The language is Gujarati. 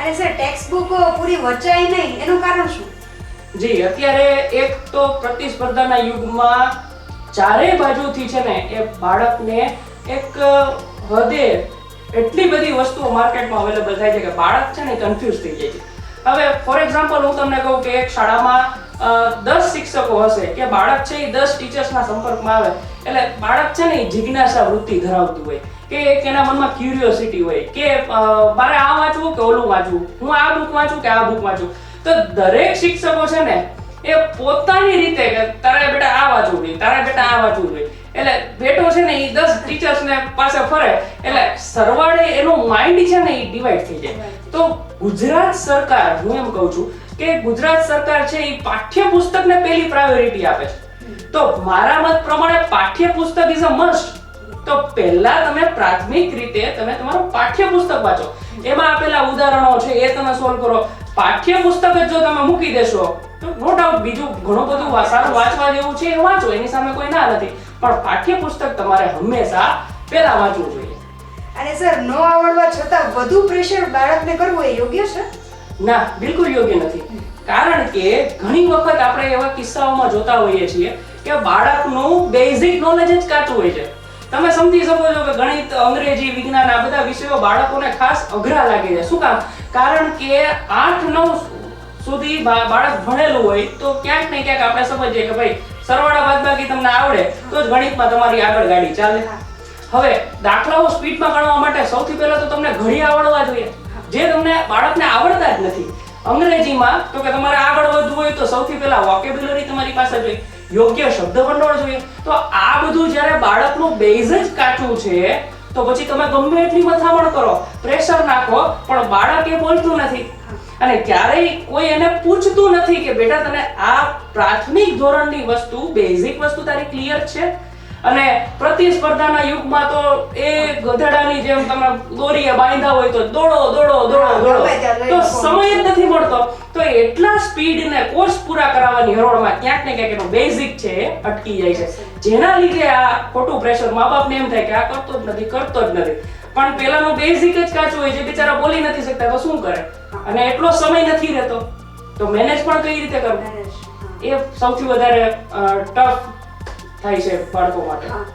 અને સર ટેક્સ્ટ બુક પૂરી વચાય નહીં. એનું કારણ શું? જી, અત્યારે એક તો પ્રતિસ્પર્ધાના યુગમાં ચારે બાજુથી છે ને, એ બાળકને એક હદે એટલી બધી વસ્તુઓ માર્કેટમાં અવેલેબલ થાય છે કે બાળક છે ને કન્ફ્યુઝ થઈ જાય છે. હવે ફોર એક્ઝામ્પલ હું તમને કહું કે એક શાળામાં દસ શિક્ષકો હશે. કે બાળક છે એ દસ ટીચર્સના સંપર્કમાં આવે. એટલે બાળક છે ને એ જિજ્ઞાસા વૃત્તિ ધરાવતું હોય. કે એના મનમાં ક્યુરિયોસિટી હોય. કે મારે આ વાંચવું કે ઓલું વાંચવું? હું આ બુક વાંચું કે આ બુક વાંચું? તો દરેક શિક્ષકો છે ને એ પોતાની રીતે કે તારા બેટા આ વાંચવું જોઈએ તારા બેટા આ વાંચવું જોઈએ. એટલે બેટો છે ને એ દસ ટીચર્સ ને પાસે ફરે. એટલે સરવાળે એનું માઇન્ડ છે ને એ ડિવાઈડ થઈ જાય. તો ગુજરાત સરકાર હું એમ કહું છું કે ગુજરાત સરકાર છે એ પાઠ્યપુસ્તકને પહેલી પ્રાયોરિટી આપે છે. તો મારા મત પ્રમાણે પાઠ્યપુસ્તક ઇઝ અ મસ્ટ તો પહેલા તમે પ્રાથમિક રીતે તમે તમારું પાઠ્યપુસ્તક વાંચો. એમાં આપેલા ઉદાહરણો છે એ તમે સોલ્વ કરો. પાઠ્યપુસ્તક જ જો તમે મૂકી દેશો, તો નો ડાઉટ બીજું ઘણું બધું સારું વાંચવા જેવું છે એ વાંચો, એની સામે કોઈ ના નથી. પણ પાઠ્યપુસ્તક તમારે હંમેશા પહેલા વાંચવું જોઈએ. અને સર, ન આવડવા છતાં વધુ પ્રેશર બાળકને કરવું એ યોગ્ય છે? ના બિલકુલ યોગ્ય નથી. કારણ કે ઘણી વખત આપણે એવા કિસ્સાઓમાં જોતા હોઈએ છીએ કે બાળકનું બેઝિક નોલેજ જ કાચું હોય છે. તમે સમજી શકો છો કે ગણિત અંગ્રેજી વિજ્ઞાન આ બધા વિષયો બાળકોને ખાસ અઘરા લાગે છે. શું કામ? કારણ કે આઠ નવ સુધી બાળક ભણેલું હોય તો ક્યાંક ને ક્યાંક આપણે સમજીએ કે ભાઈ સરવાળા બાદબાકી તમને આવડે તો જ ગણિતમાં તમારી આગળ ગાડી ચાલે. હવે દાખલાઓ સ્પીડમાં ગણવા માટે સૌથી પહેલા તો તમને ઘડી આવડવા જોઈએ. જે તમને બાળકને આવડતા જ નથી. અંગ્રેજીમાં, તો કે તમારે આગળ વધવું હોય તો સૌથી પહેલા વોકેબ્યુલરી તમારી પાસે જોઈએ. યોગ્ય શબ્દ ભંડોળ જોઈએ. તો આ બધું જ્યારે બાળકનું બેઝ જ કાચું છે, તો પછી તમે ગમે એટલી મથામણ કરો. પ્રેશર નાખો, પણ બાળક એ બોલતું નથી. અને ક્યારેય કોઈ એને પૂછતું નથી કે બેટા તને આ પ્રાથમિક ધોરણની વસ્તુ બેઝિક વસ્તુ તારી ક્લિયર છે? અને પ્રતિસ્પર્ધાના યુગમાં તો એ ગધેડાની જેમ તમે દોરીએ બાંધ્યા હોય તો દોડો દોડો દોડો દોડો. તો સમય જ નથી મળતો. તો એટલા સ્પીડ ને કોર્સ પૂરા કરાવવાની હરોળમાં ક્યાંક ને ક્યાંક એનો બેઝિક છે એ અટકી જાય છે. જેના લીધે આ ખોટું પ્રેશર મા બાપને એમ થાય કે આ કરતો જ નથી કરતો જ નથી. પણ પેલાનો બેઝિક જ કાચું હોય છે બિચારા બોલી નથી શકતા તો શું કરે? અને એટલો સમય નથી રહેતો. તો મેનેજ પણ કઈ રીતે કરવું? એ સૌથી વધારે ટફ થાય છે બાળકો માટે.